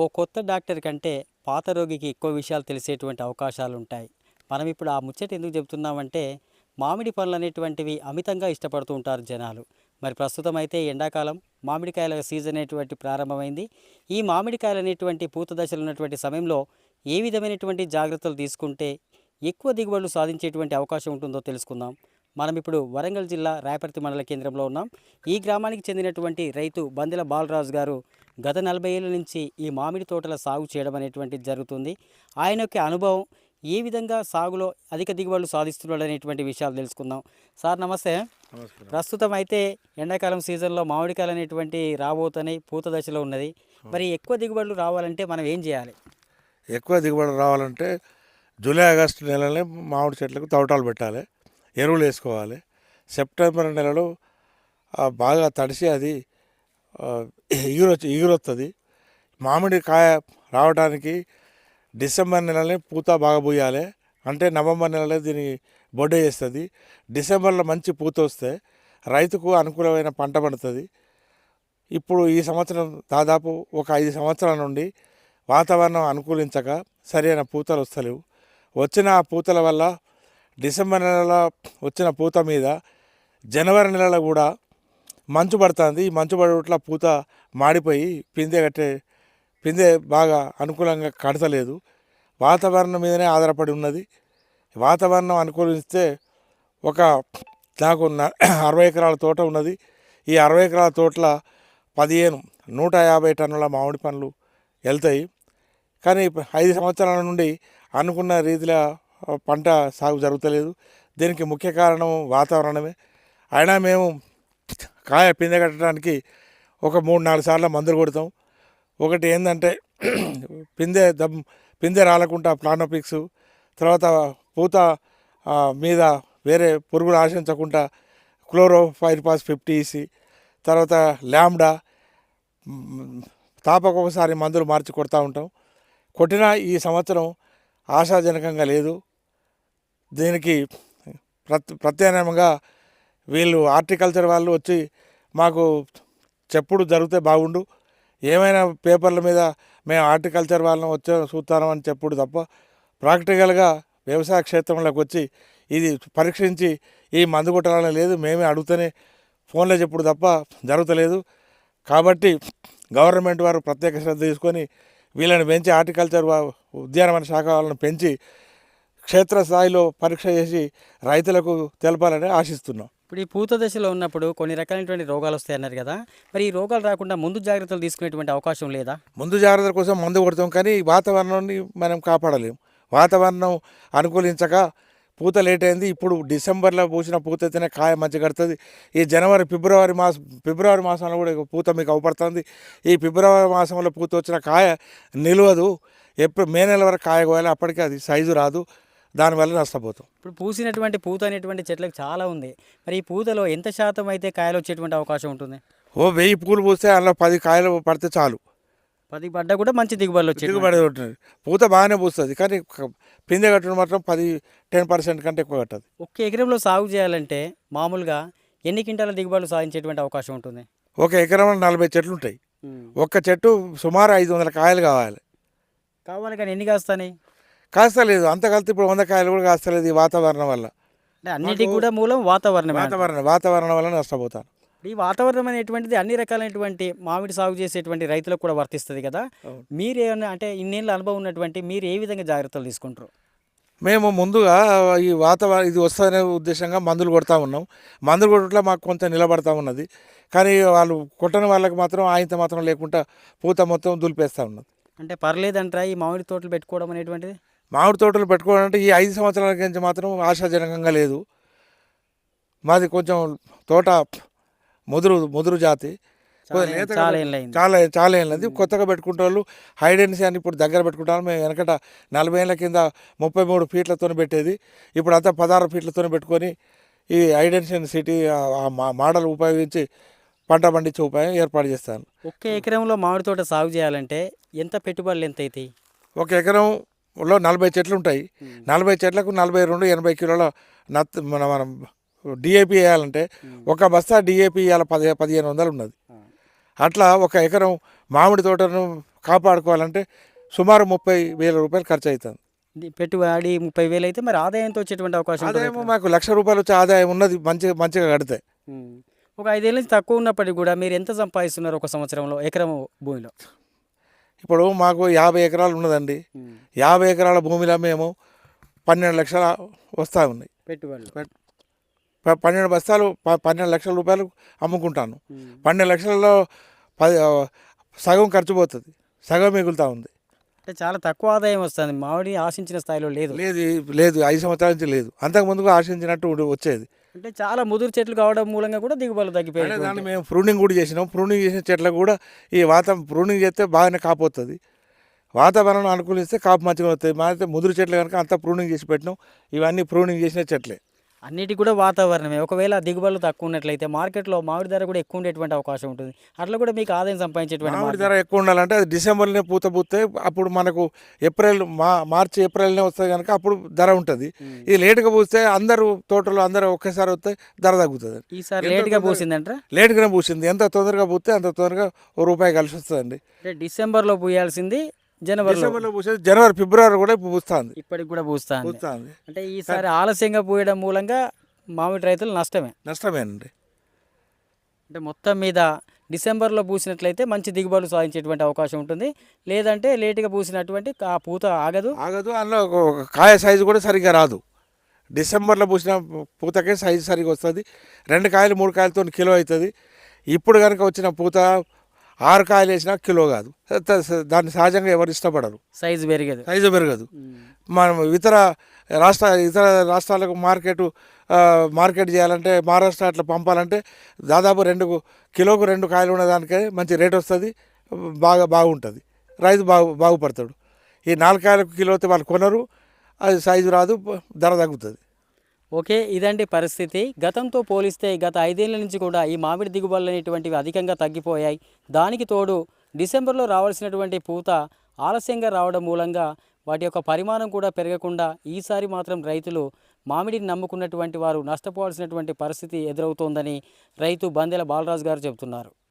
ఓ కొత్త డాక్టర్ కంటే పాత రోగికి ఎక్కువ విషయాలు తెలిసేటువంటి అవకాశాలు ఉంటాయి మనం ఇప్పుడు ఆ ముచ్చట ఎందుకు చెబుతున్నామంటే మామిడి పండ్లు అనేటువంటివి అమితంగా ఇష్టపడుతూ ఉంటారు జనాలు. మరి ప్రస్తుతం అయితే ఎండాకాలం మామిడికాయల సీజన్ అనేటువంటి ప్రారంభమైంది. ఈ మామిడికాయలు అనేటువంటి పూత దశలో ఉన్నటువంటి సమయంలో ఏ విధమైనటువంటి జాగ్రత్తలు తీసుకుంటే ఎక్కువ దిగుబడులు సాధించేటువంటి అవకాశం ఉంటుందో తెలుసుకుందాం. మనం ఇప్పుడు వరంగల్ జిల్లా రాయపర్తి మండల కేంద్రంలో ఉన్నాం. ఈ గ్రామానికి చెందినటువంటి రైతు బందెల బాలరాజు గారు గత నలభై ఏళ్ళ నుంచి ఈ మామిడి తోటల సాగు చేయడం అనేటువంటిది జరుగుతుంది. ఆయన యొక్క అనుభవం ఏ విధంగా సాగులో అధిక దిగుబడులు సాధిస్తున్నాడు అనేటువంటి విషయాలు తెలుసుకుందాం. సార్ నమస్తే. ప్రస్తుతం అయితే ఎండాకాలం సీజన్లో మామిడికాయలు అనేటువంటి రాబోతున్నాయి పూత దశలో ఉన్నది. మరి ఎక్కువ దిగుబడులు రావాలంటే మనం ఏం చేయాలి? ఎక్కువ దిగుబడి రావాలంటే జూలై ఆగస్టు నెలలనే మామిడి చెట్లకు తవటాలు పెట్టాలి. ఎరువులు వేసుకోవాలి. సెప్టెంబర్ నెలలో బాగా తడిసి అది ఎగురొచ్చు ఎగురొస్తుంది మామిడి కాయ రావడానికి డిసెంబర్ నెలనే పూత బాగా పూయాలి. అంటే నవంబర్ నెలలో దీని బొడ్డే చేస్తుంది. డిసెంబర్లో మంచి పూత వస్తే రైతుకు అనుకూలమైన పంట పడుతుంది. ఇప్పుడు ఈ సంవత్సరం దాదాపు ఒక ఐదు సంవత్సరాల నుండి వాతావరణం అనుకూలించక సరైన పూతలు వస్తలేవు. వచ్చిన ఆ పూతల వల్ల డిసెంబర్ నెలలో వచ్చిన పూత మీద జనవరి నెలలో కూడా మంచు పడుతుంది. ఈ మంచు పడట్ల పూత మాడిపోయి పిందె కట్టే పిందె బాగా అనుకూలంగా కడతలేదు. వాతావరణం మీదనే ఆధారపడి ఉన్నది. వాతావరణం అనుకూలిస్తే ఒక నాకు అరవై ఎకరాల తోట ఉన్నది. ఈ అరవై ఎకరాల తోటల పదిహేను నూట యాభై టన్నుల మామిడి పండ్లు వెళ్తాయి కానీ ఐదు సంవత్సరాల నుండి అనుకున్న రీతిలో పంట సాగు జరుగుతలేదు. దీనికి ముఖ్య కారణం వాతావరణమే. అయినా మేము కాయ పిందె కట్టడానికి ఒక మూడు నాలుగు సార్లు మందులు కొడతాం. ఒకటి ఏంటంటే పిందె దమ్ పిందె రాలకుండా ప్లానోపిక్స్ తర్వాత పూత మీద వేరే పురుగులు ఆశించకుండా క్లోరోఫైర్పాస్ పాస్ ఫిఫ్టీ తర్వాత ల్యాండా తాపకు ఒకసారి మందులు మార్చి కొడతా ఉంటాం. కొట్టినా ఈ సంవత్సరం ఆశాజనకంగా లేదు. దీనికి ప్రత్ ప్రత్యామ్నాయంగా వీళ్ళు హార్టికల్చర్ వాళ్ళు వచ్చి మాకు చెప్పుడు జరిగితే బాగుండు. ఏమైనా పేపర్ల మీద మేము హార్టికల్చర్ వాళ్ళని వచ్చే చూస్తానమని చెప్పుడు తప్ప ప్రాక్టికల్గా వ్యవసాయ క్షేత్రంలోకి వచ్చి ఇది పరీక్షించి ఈ మందు కొట్టాలని లేదు మేమే అడుగుతూనే ఫోన్లో చెప్పుడు తప్ప జరుగుతలేదు. కాబట్టి గవర్నమెంట్ వారు ప్రత్యేక శ్రద్ధ తీసుకొని వీళ్ళని పెంచి హార్టికల్చర్ వా- ఉద్యానవన శాఖ వాళ్ళని పెంచి క్షేత్రస్థాయిలో పరీక్ష చేసి రైతులకు తెలపాలని ఆశిస్తున్నాం. ఇప్పుడు ఈ పూత దశలో ఉన్నప్పుడు కొన్ని రకాలైనటువంటి రోగాలు వస్తాయి అన్నారు కదా. మరి ఈ రోగాలు రాకుండా ముందు జాగ్రత్తలు తీసుకునేటువంటి అవకాశం లేదా? ముందు జాగ్రత్తల కోసం మందు కొడతాం కానీ వాతావరణాన్ని మనం కాపాడలేం. వాతావరణం అనుకూలించక పూత లేట్ అయింది ఇప్పుడు డిసెంబర్లో పూసిన పూత అయితేనే కాయ మంచి కడుతుంది. ఈ జనవరి ఫిబ్రవరి మాసం ఫిబ్రవరి మాసంలో కూడా పూత మీకు అవపడుతుంది. ఈ ఫిబ్రవరి మాసంలో పూత వచ్చిన కాయ నిలవదు. ఎప్పుడు మే నెల వరకు కాయ కోయాలి అప్పటికి అది సైజు రాదు. దానివల్ల నష్టపోతాం. ఇప్పుడు పూసినటువంటి పూత అనేటువంటి చెట్లకు చాలా ఉంది. మరి ఈ పూతలో ఎంత శాతం అయితే కాయలు వచ్చేటువంటి అవకాశం ఉంటుంది? ఓ వెయ్యి పూలు పూస్తే అందులో పది కాయలు పడితే చాలు. పది పడ్డా కూడా మంచి దిగుబడులు వచ్చేది దిగుబడి ఉంటుంది. పూత బాగానే పూస్తుంది కానీ పిందె కట్టడం మాత్రం పది టెన్ పర్సెంట్ కంటే ఎక్కువ కట్టదు. ఒక్క ఎకరంలో సాగు చేయాలంటే మామూలుగా ఎన్ని క్వింటాల దిగుబడులు సాధించేటువంటి అవకాశం ఉంటుంది? ఒక ఎకరంలో నలభై చెట్లు ఉంటాయి. ఒక్క చెట్టు సుమారు ఐదు వందల కాయలు కావాలి. కావాలి కానీ ఎన్ని కాస్తాయి? కాస్తలేదు. అంత కలిసి ఇప్పుడు వంద కాయలు కూడా కాస్తలేదు ఈ వాతావరణం వల్ల. అంటే అన్నిటికి కూడా మూలం వాతావరణం వాతావరణం వాతావరణం వల్ల నష్టపోతాను ఈ వాతావరణం అనేటువంటిది అన్ని రకాలైనటువంటి మామిడి సాగు చేసేటువంటి రైతులకు కూడా వర్తిస్తుంది కదా. మీరు ఏమన్నా అంటే ఇన్నేళ్ళ అనుభవం ఉన్నటువంటి మీరు ఏ విధంగా జాగ్రత్తలు తీసుకుంటారు? మేము ముందుగా ఈ వాతావరణం ఇది వస్తుందనే ఉద్దేశంగా మందులు కొడతా ఉన్నాం. మందులు కొట్టట్లో మాకు కొంత నిలబడతా ఉన్నది. కానీ వాళ్ళు కొట్టని వాళ్ళకి మాత్రం ఆయంత మాత్రం లేకుండా పూత మొత్తం దులిపేస్తూ ఉన్నది. అంటే పర్లేదంటారా ఈ మామిడి తోటలు పెట్టుకోవడం అనేటువంటిది? మామిడి తోటలు పెట్టుకోవాలంటే ఈ ఐదు సంవత్సరాల నుంచి మాత్రం ఆశాజనకంగా లేదు. మాది కొంచెం తోట ముదురు ముదురు జాతి. చాలా చాలా ఏళ్ళది కొత్తగా పెట్టుకుంటే వాళ్ళు హైడెన్సీ అని ఇప్పుడు దగ్గర పెట్టుకుంటారు. మేము వెనకట నలభై ఏళ్ళ కింద ముప్పై మూడు ఫీట్లతో పెట్టేది. ఇప్పుడు అంతా పదహారు ఫీట్లతో పెట్టుకొని ఈ హైడెన్సీ సిటీ మోడల్ ఉపయోగించి పంట పండించే ఉపాయం ఏర్పాటు చేస్తాను. ఒక్క ఎకరంలో మామిడి తోట సాగు చేయాలంటే ఎంత పెట్టుబడులు ఎంత అవుతాయి ఒక ఎకరంలో నలభై చెట్లు ఉంటాయి నలభై చెట్లకు నలభై రెండు ఎనభై కిలోల నత్ మన మనం డిఏపి వేయాలంటే ఒక బస్తా డిఏపి ఇవాళ పది పదిహేను వందలు ఉన్నది అట్లా ఒక ఎకరం మామిడి తోటను కాపాడుకోవాలంటే సుమారు ముప్పై వేల రూపాయలు ఖర్చు అవుతుంది పెట్టుబడి ముప్పై వేలు అయితే మరి ఆదాయంతో వచ్చేటువంటి అవకాశం ఆదాయం మాకు లక్ష రూపాయలు వచ్చే ఆదాయం ఉన్నది మంచిగా మంచిగా కడితే. ఒక ఐదేళ్ళ నుంచి తక్కువ ఉన్నప్పటికీ కూడా మీరు ఎంత సంపాదిస్తున్నారు ఒక సంవత్సరంలో ఎకరం భూమిలో? ఇప్పుడు మాకు యాభై ఎకరాలు ఉన్నదండి. యాభై ఎకరాల భూమిలో మేము పన్నెండు లక్షల వస్తూ ఉన్నాయి. పెట్టుబడులు. ప- పన్నెండు బస్తాలు పన్నెండు లక్షల రూపాయలు అమ్ముకుంటాను. పన్నెండు లక్షలలో పది సగం ఖర్చు పోతుంది. సగం మిగులుతూ ఉంది. అంటే చాలా తక్కువ ఆదాయం వస్తుంది. మామిడి ఆశించిన స్థాయిలో లేదు. లేదు లేదు ఐదు సంవత్సరాల నుంచి లేదు. అంతకు ముందుకు ఆశించినట్టు వచ్చేది. అంటే చాలా ముదురు చెట్లు కావడం మూలంగా కూడా దిగుబడులు తగ్గిపోయాయి దాన్ని మేము ప్రూనింగ్ కూడా చేసినాం. ప్రూనింగ్ చేసిన చెట్లకు కూడా ఈ వాతావరణం ప్రూనింగ్ చేస్తే బాగానే కాపు వస్తుంది వాతావరణం అనుకూలిస్తే కాపు మంచిగా వస్తుంది మా అయితే ముదురు చెట్లు కనుక అంతా ప్రూనింగ్ చేసి పెట్టినాం. ఇవన్నీ ప్రూనింగ్ చేసిన చెట్లే. అన్నిటికి కూడా వాతావరణమే. ఒకవేళ దిగుబడులు తక్కువ ఉన్నట్లయితే మార్కెట్లో మామిడి ధర కూడా ఎక్కువ ఉండేటువంటి అవకాశం ఉంటుంది. అట్లా కూడా మీకు ఆదాయం సంపాదించేటువంటి మామిడి. ధర ఎక్కువ ఉండాలంటే అది డిసెంబర్లోనే పూత పూస్తే అప్పుడు మనకు ఏప్రిల్ మా మార్చి ఏప్రిల్నే వస్తుంది కనుక అప్పుడు ధర ఉంటుంది. ఇది లేట్గా పూస్తే అందరూ తోటలు అందరూ ఒకేసారి వస్తే ధర తగ్గుతుంది. ఈసారి లేట్గా పూసిందంటారా? లేట్గానే పూసింది. ఎంత తొందరగా పూస్తే అంత తొందరగా రూపాయి కలిసి వస్తుందండి. అంటే డిసెంబర్లో పూయాల్సింది డిసెంబర్లో పూసేది జనవరి ఫిబ్రవరి కూడా పూస్తుంది. ఇప్పటికి కూడా పూస్తాను పూస్తుంది. అంటే ఈసారి ఆలస్యంగా పూయడం మూలంగా మామిడి రైతులు నష్టమే. నష్టమేనండి. అంటే మొత్తం మీద డిసెంబర్లో పూసినట్లయితే మంచి దిగుబడులు సాధించేటువంటి అవకాశం ఉంటుంది. లేదంటే లేటుగా పూసినటువంటి ఆ పూత ఆగదు. ఆగదు. అందులో కాయ సైజు కూడా సరిగ్గా రాదు. డిసెంబర్లో పూసిన పూతకే సైజు సరిగ్గా వస్తుంది. రెండు కాయలు మూడు కాయలతో కిలో అవుతుంది. ఇప్పుడు కనుక వచ్చిన పూత ఆరు కాయలు వేసినా కిలో కాదు. దాన్ని సహజంగా ఎవరు ఇష్టపడరు. సైజు పెరగదు. సైజు పెరగదు. మనం ఇతర రాష్ట్ర ఇతర రాష్ట్రాలకు మార్కెట్ మార్కెట్ చేయాలంటే మహారాష్ట్ర అట్లా పంపాలంటే దాదాపు రెండు కిలోకు రెండు కాయలు ఉన్నదానికే మంచి రేట్ వస్తుంది బాగా బాగుంటుంది. రైతు బాగు బాగుపడతాడు. ఈ నాలుగు కాయలకు కిలో అయితే వాళ్ళు కొనరు అది సైజు రాదు ధర తగ్గుతుంది. ఓకే ఇదండి పరిస్థితి. గతంతో పోలిస్తే గత ఐదేళ్ళ నుంచి కూడా ఈ మామిడి దిగుబడులు అనేటువంటివి అధికంగా తగ్గిపోయాయి. దానికి తోడు డిసెంబర్లో రావాల్సినటువంటి పూత ఆలస్యంగా రావడం మూలంగా వాటి యొక్క పరిమాణం కూడా పెరగకుండా ఈసారి మాత్రం రైతులు మామిడిని నమ్ముకున్నటువంటి వారు నష్టపోవాల్సినటువంటి పరిస్థితి ఎదురవుతోందని రైతు బందెల బాలరాజు గారు చెబుతున్నారు.